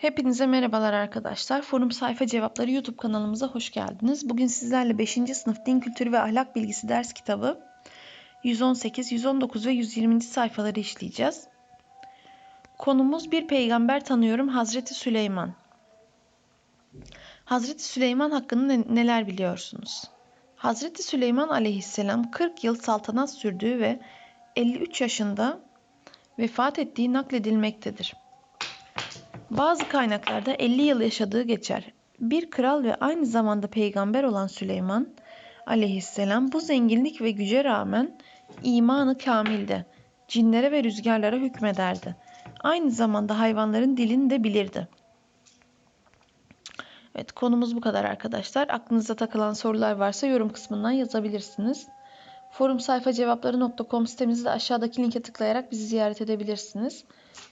Hepinize merhabalar arkadaşlar. Forum Sayfa Cevapları YouTube kanalımıza hoş geldiniz. Bugün sizlerle 5. sınıf Din Kültürü ve Ahlak Bilgisi ders kitabı 118, 119 ve 120. sayfaları işleyeceğiz. Konumuz bir peygamber tanıyorum Hazreti Süleyman. Hazreti Süleyman hakkında ne- neler biliyorsunuz? Hazreti Süleyman aleyhisselam 40 yıl saltanat sürdüğü ve 53 yaşında vefat ettiği nakledilmektedir. Bazı kaynaklarda 50 yıl yaşadığı geçer. Bir kral ve aynı zamanda peygamber olan Süleyman aleyhisselam bu zenginlik ve güce rağmen imanı kamilde. Cinlere ve rüzgarlara hükmederdi. Aynı zamanda hayvanların dilini de bilirdi. Evet konumuz bu kadar arkadaşlar. Aklınıza takılan sorular varsa yorum kısmından yazabilirsiniz. Forum sayfa cevapları.com sitemizi aşağıdaki linke tıklayarak bizi ziyaret edebilirsiniz.